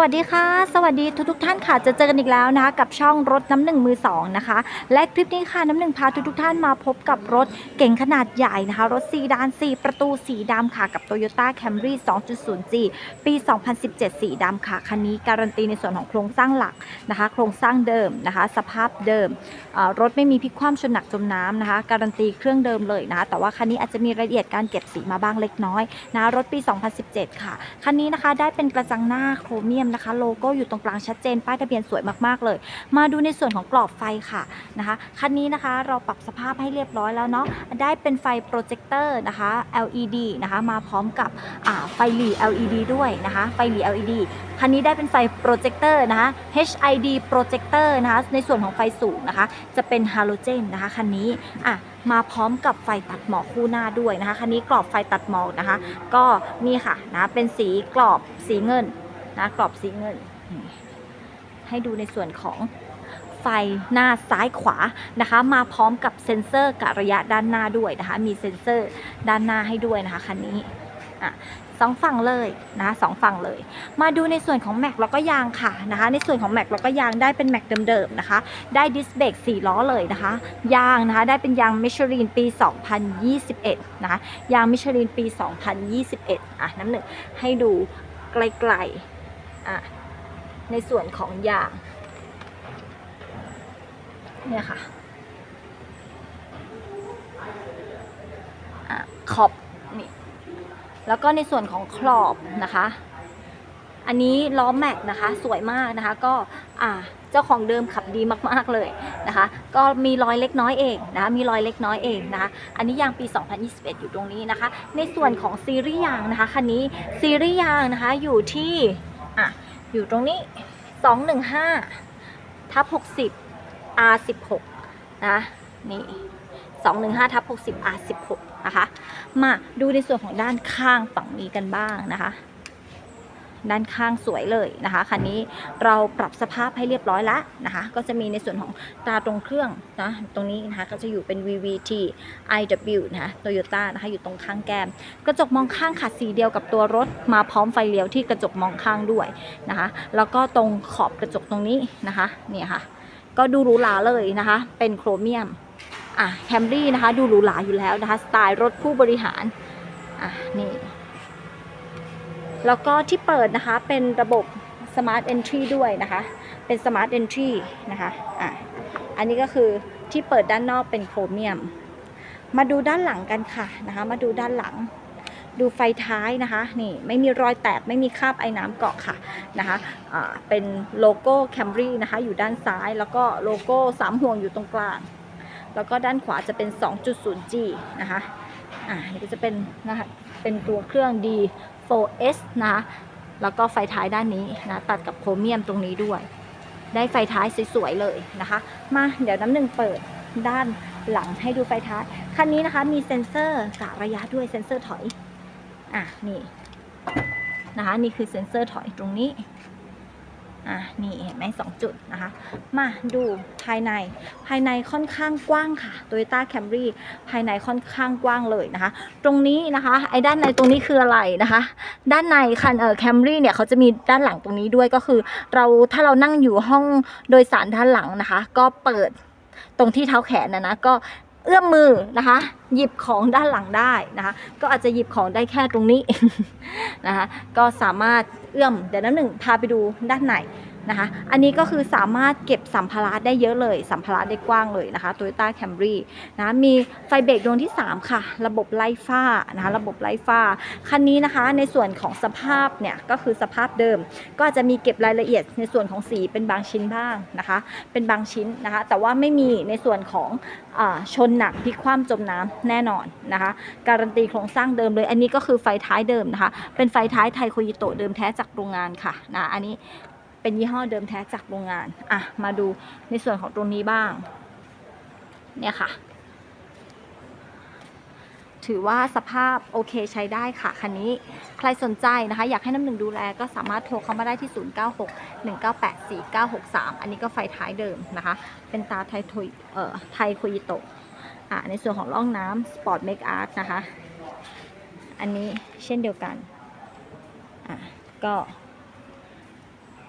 วัสดีค่ะ สวัสดีทุกทุกท่านค่ะ จะเจอกันอีกแล้วนะคะกับช่องรถน้ำหนึ่งมือสองนะคะ และคลิปนี้ค่ะน้ำหนึ่งพาทุกทุกท่านมาพบกับรถเก๋งขนาดใหญ่นะคะ รถซีดาน 4 ประตูสีดำค่ะ กับ Toyota Camry 2.0G ปี 2017 สีดำค่ะ คันนี้การันตีในส่วนของโครงสร้างหลักนะคะ โครงสร้างเดิมนะคะ สภาพเดิม รถไม่มีพลิกคว่ำชนหนักจมน้ำนะคะ การันตีเครื่องเดิมเลยนะะแต่ว่าคันนี้อาจจะมีรายละเอียดการเก็บสีมาบ้างเล็กน้อยนะรถปี 2017 ค่ะคันนี้นะคะได้เป็นกระจังหน้าโครเมียมนะคะ โลโก้อยู่ตรงกลางชัดเจน ป้ายทะเบียนสวยมากๆเลย มาดูในส่วนของกรอบไฟค่ะนะคะคันนี้นะคะเราปรับสภาพให้เรียบร้อยแล้วเนาะได้เป็นไฟโปรเจคเตอร์นะคะ LED นะคะมาพร้อมกับไฟหลี LED ด้วยนะคะ ไฟหลี LED คันนี้ได้เป็นไฟโปรเจคเตอร์นะคะ HID โปรเจคเตอร์นะคะในส่วนของไฟสูงนะคะ จะเป็นฮาโลเจนนะคะคันนี้อะมาพร้อมกับไฟตัดหมอกคู่หน้าด้วยนะคะ คันนี้กรอบไฟตัดหมอกนะคะ ก็นี่ค่ะนะเป็นสีกรอบสีเงิน นะกรอบสีเงิน ให้ดูในส่วนของไฟหน้าซ้ายขวานะคะ มาพร้อมกับเซ็นเซอร์กะระยะด้านหน้าด้วยนะคะ มีเซ็นเซอร์ด้านหน้าให้ด้วยนะคะคันนี้อะสองฝั่งเลยนะะสองฝั่งเลย มาดูในส่วนของแม็กแล้วก็ยางค่ะนะคะ ในส่วนของแม็กแล้วก็ยางได้เป็นแม็กเดิมๆนะคะ ได้ดิสเบรก4ล้อเลยนะคะ ยางนะคะได้เป็นยางมิชลินปี 2021 นะคะ ยางมิชลินปี 2021 อะน้ำหนึ่งให้ดูไกลๆ อะในส่วนของยางเนี่ยค่ะขอบนี่แล้วก็ในส่วนของขอบนะคะ อันนี้ล้อแม็กนะคะสวยมากนะคะ ก็อ่าเจ้าของเดิมขับดีมากๆเลยนะคะ ก็มีรอยเล็กน้อยเองนะคะมีรอยเล็กน้อยเองนะคะ อันนี้ยางปี 2021 อยู่ตรงนี้นะคะ ในส่วนของซีรีส์ยางนะคะคันนี้ซีรีส์ยางนะคะอยู่ที่ อะ อยู่ตรงนี้ 215 ทับ 60 R16 นะ นี่ 215 ทับ 60 R16 นะคะ มาดูในส่วนของด้านข้างฝั่งนี้กันบ้างนะคะ ด้านข้างสวยเลยนะคะคันนี้เราปรับสภาพให้เรียบร้อยแล้วนะคะ ก็จะมีในส่วนของตาตรงเครื่องนะตรงนี้นะคะก็จะอยู่เป็น VVT IW นะคะโตโยต้านะคะอยู่ตรงข้างแก้ม กระจกมองข้างขัดสีเดียวกับตัวรถมาพร้อมไฟเลี้ยวที่กระจกมองข้างด้วยนะคะ แล้วก็ตรงขอบกระจกตรงนี้นะคะเนี่ยค่ะ ก็ดูหรูหราเลยนะคะ เป็นโครเมียมอะแคมรี่นะคะ ดูหรูหราอยู่แล้วนะคะ สไตล์รถผู้บริหารอะนี่ แล้วก็ที่เปิดนะคะเป็นระบบ Smart Entry ด้วยนะคะ เป็น Smart Entry นะคะอะอันนี้ก็คือที่เปิดด้านนอกเป็นโครเมียม มาดูด้านหลังกันค่ะนะคะ มาดูด้านหลัง ดูไฟท้ายนะคะ นี่ไม่มีรอยแตกไม่มีคราบไอ้น้ำเกาะค่ะนะคะอ่าเป็นโลโก้ Camry นะคะ อยู่ด้านซ้ายแล้วก็โลโก้สามห่วงอยู่ตรงกลาง แล้วก็ด้านขวาจะเป็น 2.0G นะคะอ่านี่ก็จะเป็นนะคะเป็นตัวเครื่อง D 4S นะคะแล้วก็ไฟท้ายด้านนี้นะ ตัดกับโครเมียมตรงนี้ด้วย ได้ไฟท้ายสวยๆเลยนะคะ มาเดี๋ยวน้ำหนึ่งเปิดด้านหลังให้ดูไฟท้าย คันนี้นะคะมีเซ็นเซอร์กะระยะด้วยเซ็นเซอร์ถอย อะนี่นะคะนี่คือเซ็นเซอร์ถอยตรงนี้ อะนี่เห็นไหมสองจุดนะคะ มาดูภายในภายในค่อนข้างกว้างค่ะ Toyota Camry ภายในค่อนข้างกว้างเลยนะคะ ตรงนี้นะคะ ไอ้ด้านในตรงนี้คืออะไรนะคะ ด้านในคันเอ่อ Camry เนี่ยเขาจะมีด้านหลังตรงนี้ด้วยก็คือ เราถ้าเรานั่งอยู่ห้องโดยสารด้านหลังนะคะ ก็เปิดตรงที่เท้าแขนนะนะก็ เอื้อมมือนะคะ หยิบของด้านหลังได้นะคะ ก็อาจจะหยิบของได้แค่ตรงนี้นะคะ ก็สามารถเอื้อมเดี๋ยวน้ำหนึ่งพาไปดูด้านใน นะคะ อันนี้ก็คือสามารถเก็บสัมภาระได้เยอะเลย สัมภาระได้กว้างเลยนะคะ Toyota Camry นะ มีไฟเบรกดวงที่ 3 ค่ะ ระบบไล่ฟ้านะคะ ระบบไล่ฟ้า คันนี้นะคะ ในส่วนของสภาพเนี่ย ก็คือสภาพเดิม ก็จจะมีเก็บรายละเอียดในส่วนของสีเป็นบางชิ้นบ้างนะคะ เป็นบางชิ้นนะคะ แต่ว่าไม่มีในส่วนของอชนหนักพลิกคว่ำจมน้ำแน่นอนนะคะ การันตีโครงสร้างเดิมเลย อันนี้ก็คือไฟท้ายเดิมนะคะ เป็นไฟท้ายไทยโคยิโตะเดิมแท้จากโรงงานค่ะนะ อันนี้ เป็นยี่ห้อเดิมแท้จากโรงงาน อะ มาดูในส่วนของตรงนี้บ้าง เนี่ยค่ะ ถือว่าสภาพโอเคใช้ได้ค่ะ คันนี้ใครสนใจนะคะ อยากให้น้ำหนึ่งดูแลก็สามารถโทรเข้ามาได้ที่ 096 198 4963 อันนี้ก็ไฟท้ายเดิมนะคะ เป็นตาไทยโทยเอ่อไทยโคยิโตะอ่าในส่วนของร่องน้ำ Sport Make Art นะคะ อันนี้เช่นเดียวกัน อะ ก็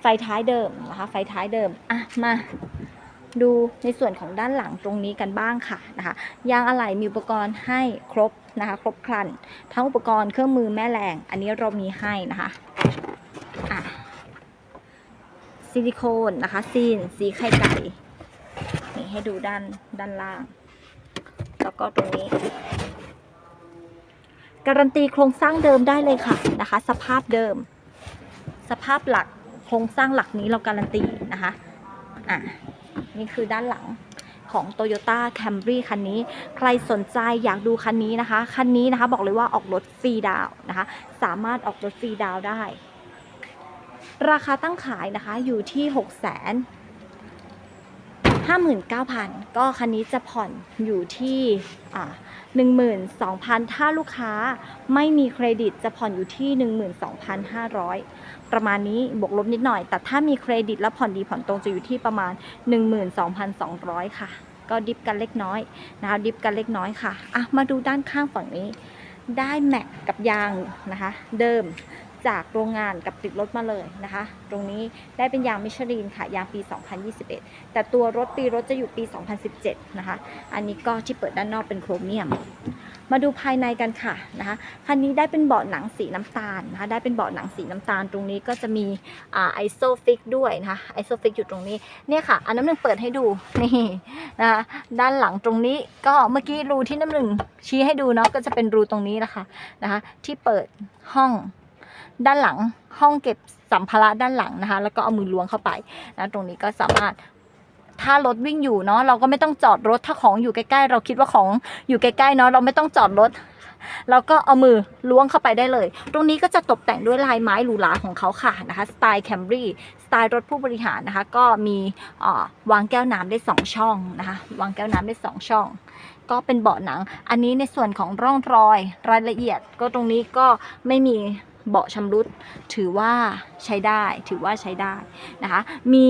ฟท้ายเดิมนะคะ ไฟท้ายเดิม อะ มาดูในส่วนของด้านหลังตรงนี้กันบ้างค่ะนะคะ ยางอะไหล่มีอุปกรณ์ให้ครบนะคะ ครบครัน ทั้งอุปกรณ์เครื่องมือแม่แรง อันนี้เรามีให้นะคะอะซิลิโคนนะคะซีนสีไข่ไก่นี่ให้ดูด้านด้านล่าง แล้วก็ตรงนี้ การันตีโครงสร้างเดิมได้เลยค่ะนะคะ สภาพเดิม สภาพหลัก โครงสร้างหลักนี้เราการันตีนะคะอะนี่คือด้านหลังของ Toyota Camry คันนี้ ใครสนใจอยากดูคันนี้นะคะ คันนี้นะคะบอกเลยว่าออกรถฟรีดาวนะคะ สามารถออกรถฟรีดาวได้ ราคาตั้งขายนะคะอยู่ที่ 6 0 0 0 0 59,000 ก็คันนี้จะผ่อนอยู่ที่อ่า12,000 ถ้าลูกค้าไม่มีเครดิตจะผ่อนอยู่ที่ 12,500 ประมาณนี้บวกลบนิดหน่อย แต่ถ้ามีเครดิตแล้วผ่อนดีผ่อนตรงจะอยู่ที่ประมาณ 12,200 ค่ะ ก็ดิฟกันเล็กน้อยนะคะดิฟกันเล็กน้อยค่ะอะ มาดูด้านข้างฝั่งนี้ ได้แม็กกับยางนะคะ เดิม จากโรงงานกับติดรถมาเลยนะคะ ตรงนี้ได้เป็นยางมิชลินค่ะ ยางปี 2021 แต่ตัวรถปีรถจะอยู่ปี 2017 นะคะ อันนี้ก็ที่เปิดด้านนอกเป็นโครเมียม มาดูภายในกันค่ะนะคะ คันนี้ได้เป็นเบาะหนังสีน้ำตาลนะคะ ได้เป็นเบาะหนังสีน้ำตาล ตรงนี้ก็จะมีอ่าไอโซฟิกด้วยนะคะไอโซฟิกอยู่ตรงนี้ เนี่ยค่ะ อันน้ำหนึ่งเปิดให้ดู นี่นะคะด้านหลังตรงนี้ก็เมื่อกี้รูที่น้ำหนึ่งชี้ให้ดูเนาะ ก็จะเป็นรูตรงนี้นะคะ นะคะ ที่เปิดห้อง ด้านหลังห้องเก็บสัมภาระด้านหลังนะคะ แล้วก็เอามือล้วงเข้าไปนะตรงนี้ก็สามารถถ้ารถวิ่งอยู่เนาะเราก็ไม่ต้องจอดรถถ้าของอยู่ใกล้ๆ เราคิดว่าของอยู่ใกล้ๆเนาะเราไม่ต้องจอดรถเราก็เอามือล้วงเข้าไปได้เลย ตรงนี้ก็จะตกแต่งด้วยลายไม้หรูหราของเขาค่ะนะคะสไตล์แคมรี่สไตล์รถผู้บริหารนะคะ ก็มีวางแก้วน้ำได้ 2 ช่องนะคะ วางแก้วน้ำได้ 2 ช่อง ก็เป็นเบาะหนัง อันนี้ในส่วนของร่องรอยรายละเอียด ก็ตรงนี้ก็ไม่มี เบาะชำรุด ถือว่าใช้ได้ ถือว่าใช้ได้นะคะ มี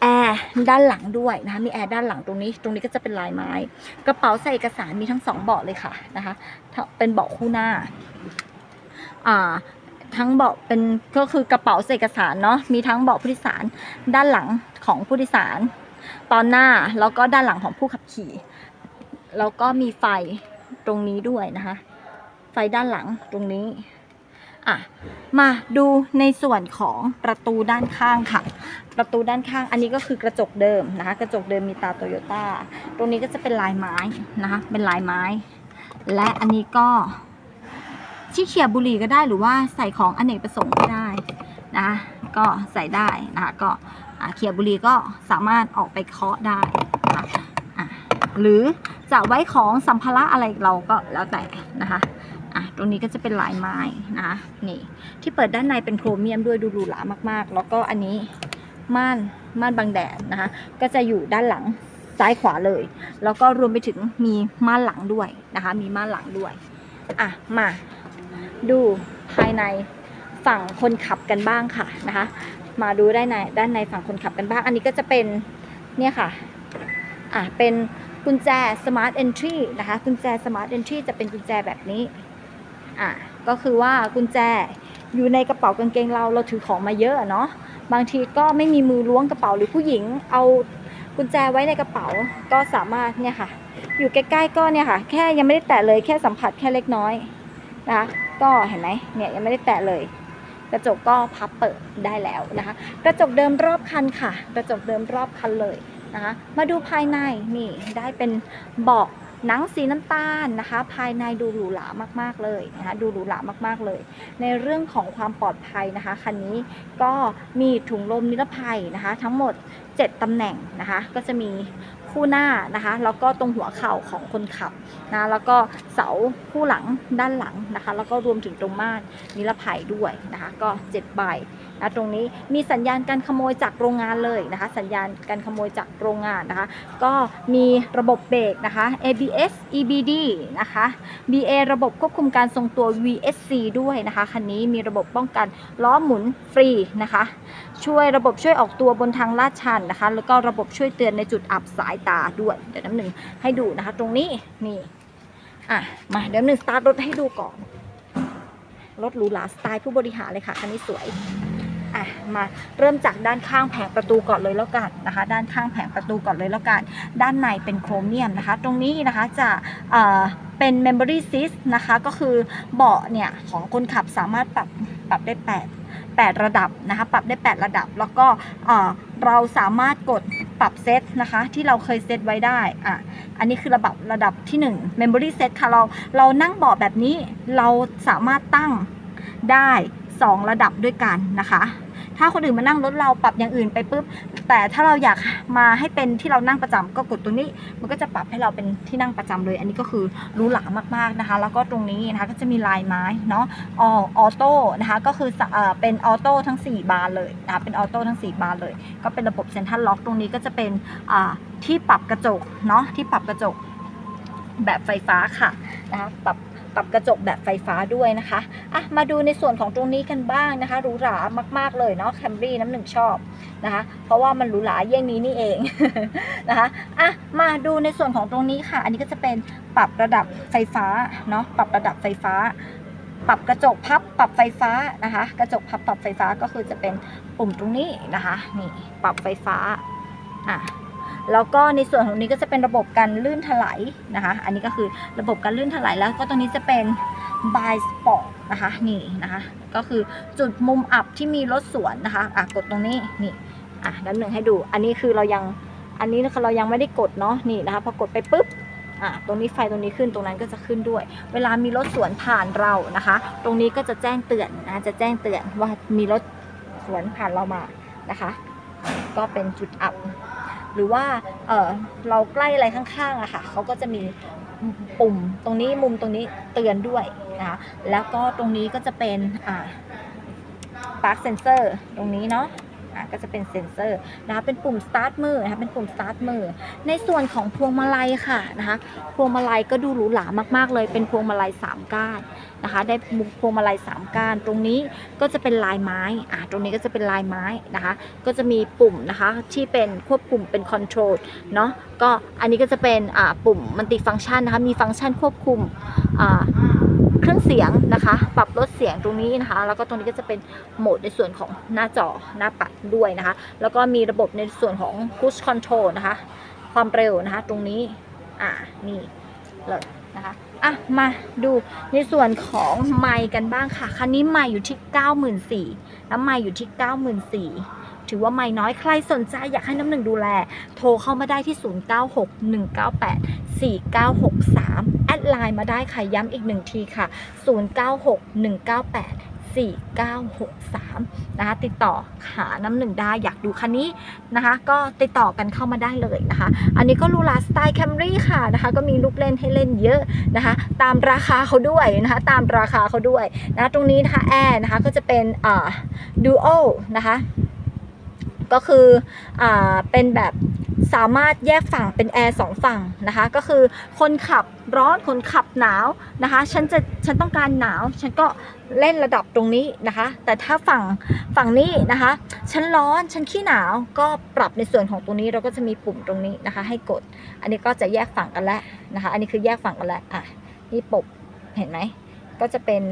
แอร์ด้านหลังด้วยนะคะ มีแอร์ด้านหลังตรงนี้ ตรงนี้ก็จะเป็นลายไม้ กระเป๋าใส่เอกสารมีทั้งสองเบาะเลยค่ะนะคะ เป็นเบาะคู่หน้า อ่าทั้งเบาะเป็นก็คือกระเป๋าใส่เอกสารเนาะมีทั้งเบาะผู้โดยสารด้านหลังของผู้โดยสาร ตอนหน้าแล้วก็ด้านหลังของผู้ขับขี่ แล้วก็มีไฟตรงนี้ด้วยนะคะ ไฟด้านหลังตรงนี้ อะมาดูในส่วนของประตูด้านข้างค่ะ ประตูด้านข้างอันนี้ก็คือกระจกเดิมนะคะ กระจกเดิมมีตาโตโยต้าตรงนี้ก็จะเป็นลายไม้นะคะเป็นลายไม้ และอันนี้ก็ที่เขียบุหรี่ก็ได้หรือว่าใส่ของอเนกประสงค์ก็ได้นะะก็ใส่ได้นะคะก็เขียบุหรี่ก็สามารถออกไปเคาะได้นะะหรือจะไว้ของสัมภาระอะไรเราก็แล้วแต่นะคะ อะตรงนี้ก็จะเป็นลายไม้นะคะนี่ที่เปิดด้านในเป็นโครเมียมด้วยดูหรูหรามากๆ แล้วก็อันนี้ม่านม่านบังแดดนะคะ ก็จะอยู่ด้านหลังซ้ายขวาเลย แล้วก็รวมไปถึงมีม่านหลังด้วยนะคะ มีม่านหลังด้วยอะมาดูภายในฝั่งคนขับกันบ้างค่ะนะคะ มาดูได้ในด้านในฝั่งคนขับกันบ้าง อันนี้ก็จะเป็นเนี่ยค่ะอะเป็นกุญแจ smart entry นะคะ กุญแจ smart entry จะเป็นกุญแจแบบนี้ อะก็คือว่ากุญแจอยู่ในกระเป๋ากางเกงเราเราถือของมาเยอะเนาะบางทีก็ไม่มีมือล้วงกระเป๋าหรือผู้หญิง เอากุญแจไว้ในกระเป๋าก็สามารถเนี่ยค่ะ อยู่ใกล้ๆก็เนี่ยค่ะ แค่ยังไม่ได้แตะเลยแค่สัมผัสแค่เล็กน้อยนะคะก็เห็นไหมเนี่ยยังไม่ได้แตะเลย กระจกก็พับเปิดได้แล้วนะคะ กระจกเดิมรอบคันค่ะ กระจกเดิมรอบคันเลยนะคะมาดูภายในนี่ได้เป็นเบาะ หนังสีน้ำตาลนะคะ ภายในดูหรูหรามากๆเลยนะคะดูหรูหรามากๆเลย ในเรื่องของความปลอดภัยนะคะคันนี้ก็มีถุงลมนิรภัยนะคะ ทั้งหมด 7ตำแหน่งนะคะ ก็จะมีคู่หน้านะคะ แล้วก็ตรงหัวเข่าของคนขับนะแล้วก็เสาคู่หลังด้านหลังนะคะ แล้วก็รวมถึงตรงม่านนิรภัยด้วยนะคะ ก็7ใบ นะตรงนี้มีสัญญาณการขโมยจากโรงงานเลยนะคะ สัญญาณการขโมยจากโรงงานนะคะ ก็มีระบบเบรกนะคะ ABS EBD นะคะ BA ระบบควบคุมการทรงตัว VSC ด้วยนะคะคันนี้มีระบบป้องกันล้อหมุนฟรีนะคะ ช่วยระบบช่วยออกตัวบนทางลาดชันนะคะ แล้วก็ระบบช่วยเตือนในจุดอับสายตาด้วยเดี๋ยวน้ำหนึ่งให้ดูนะคะ ตรงนี้นี่อะมาเดี๋ยวหนึ่งสตาร์ทรถให้ดูก่อนรถหรูหราสไตล์ผู้บริหารเลยค่ะคันนี้สวย อะมาเริ่มจากด้านข้างแผงประตูก่อนเลยแล้วกันนะคะ ด้านข้างแผงประตูก่อนเลยแล้วกัน ด้านในเป็นโครเมียมนะคะ ตรงนี้นะคะจะเอ่อเป็น memory seat นะคะ ก็คือเบาะเนี่ยของคนขับสามารถปรับปรับได้ 8 8 ระดับนะคะ ปรับได้ 8 ระดับ แล้วก็เอ่อเราสามารถกดปรับเซตนะคะ ที่เราเคยเซตไว้ได้อะอันนี้คือระดับระดับที่ 1 memory set ค่ะเราเรานั่งเบาะแบบนี้เราสามารถตั้งได้ 2 ระดับด้วยกันนะคะ ถ้าคนอื่นมานั่งรถเราปรับอย่างอื่นไปปุ๊บ แต่ถ้าเราอยากมาให้เป็นที่เรานั่งประจำก็กดตรงนี้ มันก็จะปรับให้เราเป็นที่นั่งประจำเลย อันนี้ก็คือรู้หรามากๆนะคะ แล้วก็ตรงนี้นะคะก็จะมีลายไม้เนาะออออโต้นะคะก็คือเอ่อเป็นออโต้ทั้ง 4 บานเลยนะคะเป็นออโต้ทั้ง 4 บานเลย ก็เป็นระบบเซ็นทรัลล็อกตรงนี้ก็จะเป็นอ่าที่ปรับกระจกเนาะที่ปรับกระจกแบบไฟฟ้าค่ะนะคะปรับ ปรับกระจกแบบไฟฟ้าด้วยนะคะอะมาดูในส่วนของตรงนี้กันบ้างนะคะหรูหรามาก ๆเลยเนาะแคมรี่น้ำหนึ่งชอบนะคะ เพราะว่ามันหรูหราเยี่ยงนี้นี่เองนะคะอะมาดูในส่วนของตรงนี้ค่ะ อันนี้ก็จะเป็นปรับระดับไฟฟ้าเนาะปรับระดับไฟฟ้า ปรับกระจกพับปรับไฟฟ้านะคะ กระจกพับปรับไฟฟ้าก็คือจะเป็นปุ่มตรงนี้นะคะนี่ปรับไฟฟ้าอะ แล้วก็ในส่วนของนี้ก็จะเป็นระบบการลื่นถลายนะคะ อันนี้ก็คือระบบการลื่นถลายแล้วก็ตรงนี้จะเป็น by spot นะคะนี่นะคะก็คือจุดมุมอับที่มีรถสวนนะคะอะกดตรงนี้นี่อะด้านหนึ่งให้ดู อันนี้คือเรายังอันนี้นะคะเรายังไม่ได้กดเนาะนี่นะคะพอกดไปปุ๊บอะตรงนี้ไฟตรงนี้ขึ้นตรงนั้นก็จะขึ้นด้วย เวลามีรถสวนผ่านเรานะคะ ตรงนี้ก็จะแจ้งเตือนนะจะแจ้งเตือนว่ามีรถสวนผ่านเรามานะคะ ก็เป็นจุดอับ หรือว่าเออเราใกล้อะไรข้างๆอะค่ะเขาก็จะมีปุ่มตรงนี้มุมตรงนี้เตือนด้วยนะคะแล้วก็ตรงนี้ก็จะเป็นอ่าร์คเซนเซอร์ตรงนี้เนาะะก็จะเป็นเซ็นเซอร์นะคะเป็นปุ่ม start มือนะคะเป็นปุ่ม start มือ ในส่วนของพวงมาลัยค่ะนะคะพวงมาลัยก็ดูหรูหรามากๆเลย เป็นพวงมาลัย3ก้านนะคะได้พวงมาลัย3ก้าน ตรงนี้ก็จะเป็นลายไม้อะตรงนี้ก็จะเป็นลายไม้นะคะ ก็จะมีปุ่มนะคะที่เป็นควบคุมเป็น control เนาะก็อันนี้ก็จะเป็นอ่าปุ่มมันติฟังก์ชันนะคะมีฟังก์ชันควบคุมอ่า เครื่องเสียงนะคะ ปรับลดเสียงตรงนี้นะคะ แล้วก็ตรงนี้ก็จะเป็นโหมดในส่วนของหน้าจอหน้าปัดด้วยนะคะ แล้วก็มีระบบในส่วนของ push control นะคะ ความเร็วนะคะ ตรงนี้อ่านี่เลยนะคะอะมาดูในส่วนของไมค์กันบ้างค่ะ คันนี้ไมค์อยู่ที่ 94,000แล้วไมค์อยู่ที่ 94,000 ถือว่าไม่น้อยใครสนใจอยากให้น้ำหนึ่งดูแล โทรเข้ามาได้ที่ 0961984963 แอดไลน์มาได้ค่ะย้ำอีกหนึ่งทีค่ะ 096198 4963 นะคะติดต่อหาน้ำหนึ่งได้อยากดูคันนี้นะคะ ก็ติดต่อกันเข้ามาได้เลยนะคะ อันนี้ก็ลูลาสไตล์แคมรี่ค่ะนะคะ ก็มีลูกเล่นให้เล่นเยอะนะคะ ตามราคาเขาด้วยนะคะ ตามราคาเขาด้วยนะะตรงนี้นะคะแอร์นะคะก็จะเป็นอ่าดูโอนะคะ ก็คืออ่าเป็นแบบสามารถแยกฝั่งเป็นแอร์สองฝั่งนะคะ ก็คือคนขับร้อนคนขับหนาวนะคะ ฉันจะฉันต้องการหนาว ฉันก็เล่นระดับตรงนี้นะคะ แต่ถ้าฝั่งฝั่งนี้นะคะ ฉันร้อนฉันขี้หนาวก็ปรับในส่วนของตรงนี้เราก็จะมีปุ่มตรงนี้นะคะ ให้กด อันนี้ก็จะแยกฝั่งกันแล้วนะคะ อันนี้คือแยกฝั่งกันแล้วอะนี่ปบเห็นไหมก็จะเป็น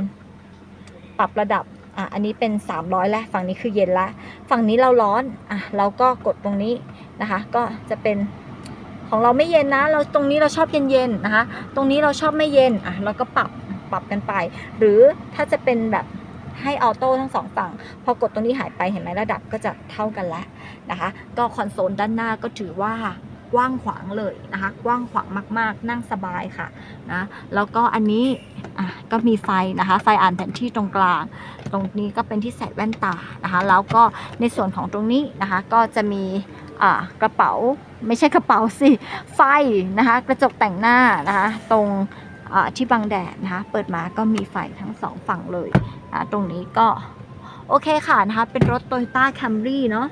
ปรับระดับอะอันนี้เป็น 300แล้วฝั่งนี้คือเย็นละ ฝั่งนี้เราร้อนอะเราก็กดตรงนี้นะคะ ก็จะเป็นของเราไม่เย็นนะ เราตรงนี้เราชอบเย็นๆนะคะ ตรงนี้เราชอบไม่เย็นอะเราก็ปรับปรับกันไป หรือถ้าจะเป็นแบบให้ออโต้ทั้งสองฝั่ง พอกดตรงนี้หายไปเห็นไหมระดับก็จะเท่ากันแล้วนะคะ ก็คอนโซลด้านหน้าก็ถือว่า กว้างขวางเลยนะคะ กว้างขวางมาก ๆ นั่งสบายค่ะนะแล้วก็อันนี้ก็มีไฟนะคะ ไฟอ่านแผนที่ตรงกลาง ตรงนี้ก็เป็นที่ใส่แว่นตานะคะ แล้วก็ในส่วนของตรงนี้นะคะ ก็จะมีกระเป๋าไม่ใช่กระเป๋าสิไฟนะคะ กระจกแต่งหน้านะคะ ตรงที่บังแดดนะคะ เปิดมาก็มีไฟทั้งสองฝั่งเลยนะตรงนี้ก็โอเคค่ะนะคะ เป็นรถ Toyota Camry เนาะ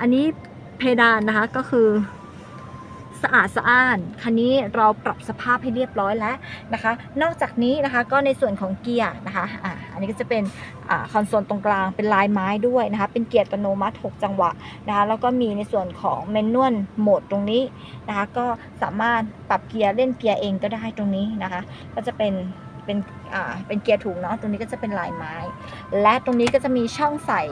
อันนี้เพดานนะคะก็คือ สะอาดสะอ้าน คันนี้เราปรับสภาพให้เรียบร้อยแล้วนะคะ นอกจากนี้นะคะก็ในส่วนของเกียร์นะคะอ่าอันนี้ก็จะเป็นอคอนโซลตรงกลางเป็นลายไม้ด้วยนะคะ เป็นเกียร์อัตโนมัติ 6 จังหวะนะคะ แล้วก็มีในส่วนของเมนนวลโหมดตรงนี้นะคะ ก็สามารถปรับเกียร์เล่นเกียร์เองก็ได้ตรงนี้นะคะ ก็จะเป็นเป็นอ่าเป็นเกียร์ถูกเนาะ ตรงนี้ก็จะเป็นลายไม้ และตรงนี้ก็จะมีช่องใส่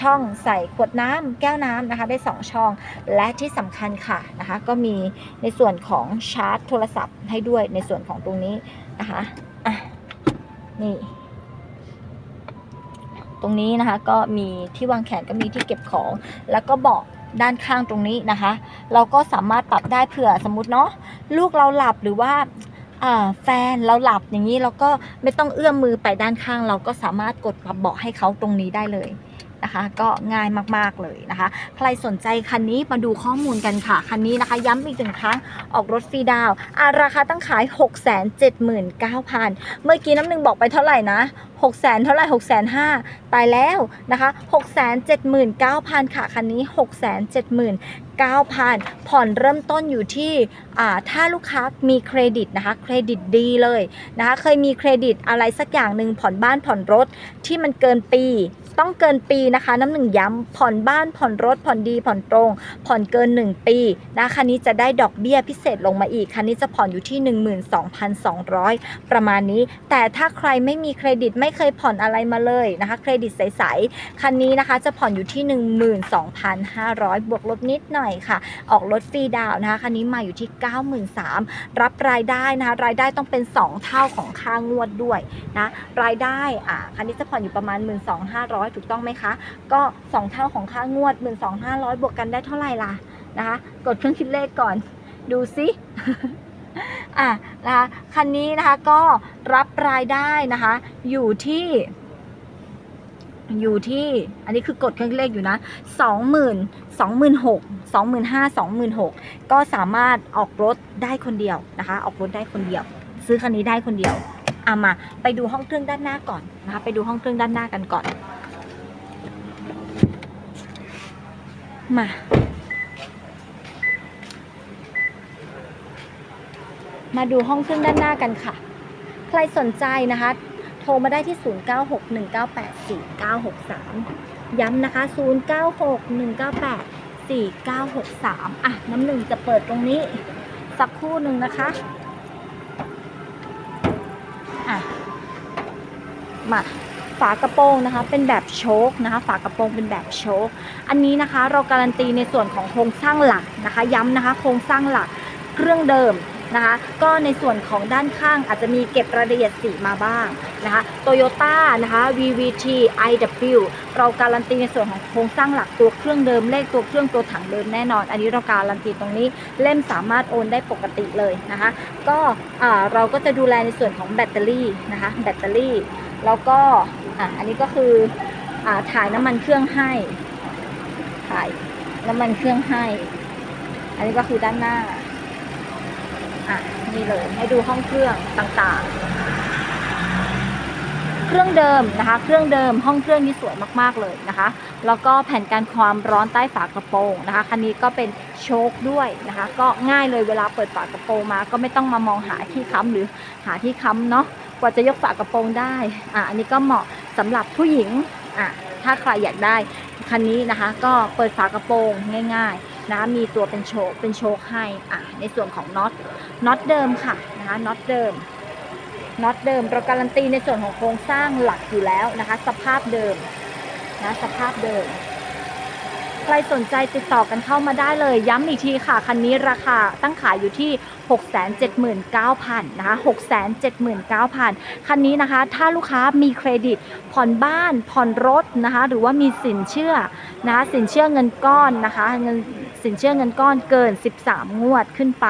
ช่องใส่ขวดน้ำแก้วน้ำนะคะ ได้ 2 ช่อง และที่สำคัญค่ะนะคะ ก็มีในส่วนของชาร์จโทรศัพท์ให้ด้วยในส่วนของตรงนี้นะคะะนี่ ตรงนี้นะคะก็มีที่วางแขนก็มีที่เก็บของ แล้วก็เบาะด้านข้างตรงนี้นะคะ เราก็สามารถปรับได้เผื่อสมมติเนาะลูกเราหลับหรือว่าอ่าแฟนเราหลับอย่างนี้เราก็ไม่ต้องเอื้อมมือไปด้านข้าง เราก็สามารถกดปรับเบาะให้เขาตรงนี้ได้เลย นะคะ ก็ง่ายมากๆเลยนะคะ ใครสนใจคันนี้มาดูข้อมูลกันค่ะ คันนี้นะคะ ย้ำอีกหนึ่งครั้งออกรถฟรีดาวอะราคาตั้งขาย 6 7 9 0 0 0 เมื่อกี้น้ำหนึ่งบอกไปเท่าไหร่นะ 6 0 0 0 0เท่าไหร่6 5 0 0 0ตายแล้วนะคะ6 7 9 0 0 0 ค่ะ คันนี้ 6 7 9 0 9,000 ผ่อนเริ่มต้นอยู่ที่ถ้าลูกค้ามีเครดิตนะคะ เครดิตดีเลยนะคะ เคยมีเครดิตอะไรสักอย่างหนึ่งผ่อนบ้านผ่อนรถที่มันเกินปี ต้องเกินปีนะคะ น้ำหนึ่งย้ำผ่อนบ้านผ่อนรถผ่อนดีผ่อนตรง ผ่อนเกิน 1 ปีนะคันนี้จะได้ดอกเบี้ยพิเศษลงมาอีก คันนี้จะผ่อนอยู่ที่ 12,200 ประมาณนี้ แต่ถ้าใครไม่มีเครดิตไม่เคยผ่อนอะไรมาเลยนะคะเครดิตใสๆคันนี้นะคะจะผ่อนอยู่ที่ 12,500 บวกลบนิดหน่อยค่ะ ออกรถฟรีดาวนะคะคันนี้มาอยู่ที่ 93,000รับรายได้นะคะรายได้ต้องเป็น 2 เท่าของค่างวดด้วยนะรายได้อ่าคันนี้จะผ่อนอยู่ประมาณ 12,500ถูกต้องไหมคะ ก็ 2 เท่าของค่างวด 12,500 บวกกันได้เท่าไหร่ล่ะนะคะ กดเครื่องคิดเลขก่อน ดูซิอะนะคะคันนี้นะคะก็รับรายได้นะคะอยู่ที่ อยู่ที่ อันนี้คือกดเครื่องคิดเลขอยู่นะสองหมื่นสองหมื่นหกสองหมื่นห้าสองหมื่นหกก็สามารถออกรถได้คนเดียวนะคะ ออกรถได้คนเดียว ซื้อคันนี้ได้คนเดียวอะมาไปดูห้องเครื่องด้านหน้าก่อนนะคะ ไปดูห้องเครื่องด้านหน้ากันก่อน มา มาดูห้องเครื่องด้านหน้ากันค่ะ ใครสนใจนะคะ โทรมาได้ที่ 0961984963 ย้ำนะคะ 0961984963 อะ น้ำหนึ่งจะเปิดตรงนี้ สักครู่หนึ่งนะคะ อะ มา ฝากระโปรงนะคะ เป็นแบบโชคนะคะ ฝากระโปรงเป็นแบบโชคอันนี้นะคะเราการันตีในส่วนของโครงสร้างหลักนะคะ ย้ำนะคะ โครงสร้างหลักเครื่องเดิมนะคะ ก็ในส่วนของด้านข้างอาจจะมีเก็บรายละเอียดสีมาบ้างนะคะ Toyota นะคะ VVT IW เราการันตีในส่วนของโครงสร้างหลักตัวเครื่องเดิม เลขตัวเครื่องตัวถังเดิมแน่นอน อันนี้เราการันตีตรงนี้เล่มสามารถโอนได้ปกติเลยนะคะ ก็เราก็จะดูแลในส่วนของแบตเตอรี่นะคะ แบตเตอรี่ แล้วก็ อะอันนี้ก็คืออ่าถ่ายน้ำมันเครื่องให้ ถ่ายน้ำมันเครื่องให้ อันนี้ก็คือด้านหน้าอะนี่เลยให้ดูห้องเครื่องต่างๆ เครื่องเดิมนะคะ เครื่องเดิมห้องเครื่องนี่สวยมากๆเลยนะคะ แล้วก็แผ่นกันความร้อนใต้ฝากระโปรงนะคะ คันนี้ก็เป็นโชคด้วยนะคะ ก็ง่ายเลยเวลาเปิดฝากระโปรงมา ก็ไม่ต้องมามองหาที่ค้ำหรือหาที่ค้ำเนาะกว่าจะยกฝากระโปรงได้ อะ อันนี้ก็เหมาะ สำหรับผู้หญิงอะถ้าใครอยากได้คันนี้นะคะก็เปิดฝากระโปรงง่ายๆนะมีตัวเป็นโชกเป็นโชกให้อะในส่วนของน็อตน็อตเดิมค่ะนะคะน็อตเดิมน็อตเดิมเราการันตีในส่วนของโครงสร้างหลักอยู่แล้วนะคะ สภาพเดิมนะสภาพเดิม ใครสนใจติดต่อกันเข้ามาได้เลย ย้ำอีกทีค่ะ คันนี้ราคาตั้งขายอยู่ที่ 679,000นะคะ679,000 คันนี้นะคะ ถ้าลูกค้ามีเครดิต ผ่อนบ้าน ผ่อนรถนะคะ หรือว่ามีสินเชื่อนะคะสินเชื่อเงินก้อนนะคะเงิน สินเชื่อเงินก้อนเกิน 13 งวดขึ้นไป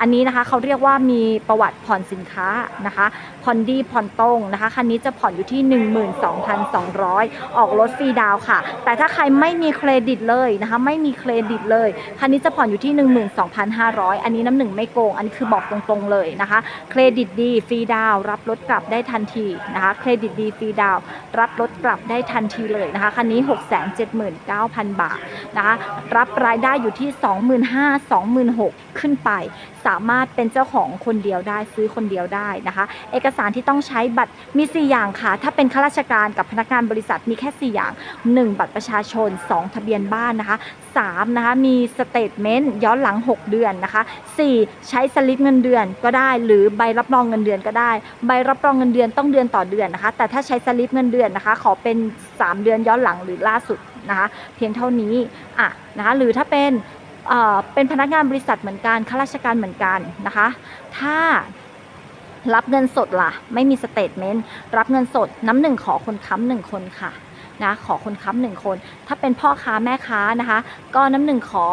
อันนี้นะคะเขาเรียกว่ามีประวัติผ่อนสินค้านะคะผ่อนดีผ่อนตรงนะคะคันนี้จะผ่อนอยู่ที่ 12,200 ออกรถฟรีดาวค่ะ แต่ถ้าใครไม่มีเครดิตเลยนะคะไม่มีเครดิตเลยคันนี้จะผ่อนอยู่ที่ 12,500 อันนี้น้ำหนึ่งไม่โกง อันนี้คือบอกตรงๆเลยนะคะ เครดิตดีฟรีดาวรับรถกลับได้ทันทีนะคะเครดิตดีฟรีดาวรับรถกลับได้ทันทีเลยนะคะคันนี้ 679,000 บาทนะคะรับรายได้อยู่ที่ 25,000 26,000 ขึ้นไป สามารถเป็นเจ้าของคนเดียวได้ซื้อคนเดียวได้นะคะ เอกสารที่ต้องใช้บัตรมี 4 อย่างค่ะ ถ้าเป็นข้าราชการกับพนักงานบริษัทมีแค่ 4 อย่าง 1 บัตรประชาชน 2 ทะเบียนบ้านนะคะ 3 นะคะ มีสเตทเมนต์ย้อนหลัง 6 เดือนนะคะ 4 ใช้สลิปเงินเดือนก็ได้ หรือใบรับรองเงินเดือนก็ได้ ใบรับรองเงินเดือนต้องเดือนต่อเดือนนะคะ แต่ถ้าใช้สลิปเงินเดือนนะคะ ขอเป็น 3 เดือนย้อนหลังหรือล่าสุด นะคะเพียงเท่านี้อะนะคะหรือถ้าเป็นเป็นพนักงานบริษัทเหมือนกันข้าราชการเหมือนกันนะคะ ถ้ารับเงินสดล่ะ ไม่มีสเตทเมนต์รับเงินสดน้ำหนึ่งขอคนค้ำหนึ่งคนค่ะนะขอคนค้ำหนึ่งคน ถ้าเป็นพ่อค้าแม่ค้านะคะ ก็น้ำหนึ่งขอ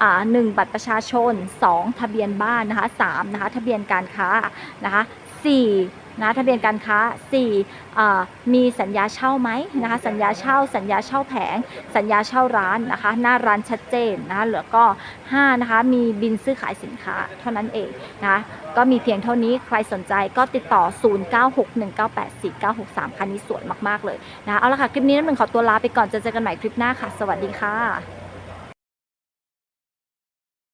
อหนึ่งบัตรประชาชน 2 ทะเบียนบ้านนะคะ3นะคะทะเบียนการค้านะคะ4 นะทะเบียนการค้า4อ่มีสัญญาเช่าไหมนะคะสัญญาเช่า สัญญาเช่าแผง สัญญาเช่าร้านนะคะหน้าร้านชัดเจนนะคะเหลือก็5นะคะมีบินซื้อขายสินค้าเท่านั้นเองนะะก็มีเพียงเท่านี้ใครสนใจก็ติดต่อ 0961984963 คันนี้สวยมาก ๆ เลยนะะเอาละค่ะ คลิปนี้น้ำหนึ่งขอตัวลาไปก่อนจะเจอกันใหม่คลิปหน้าค่ะ สวัสดีค่ะ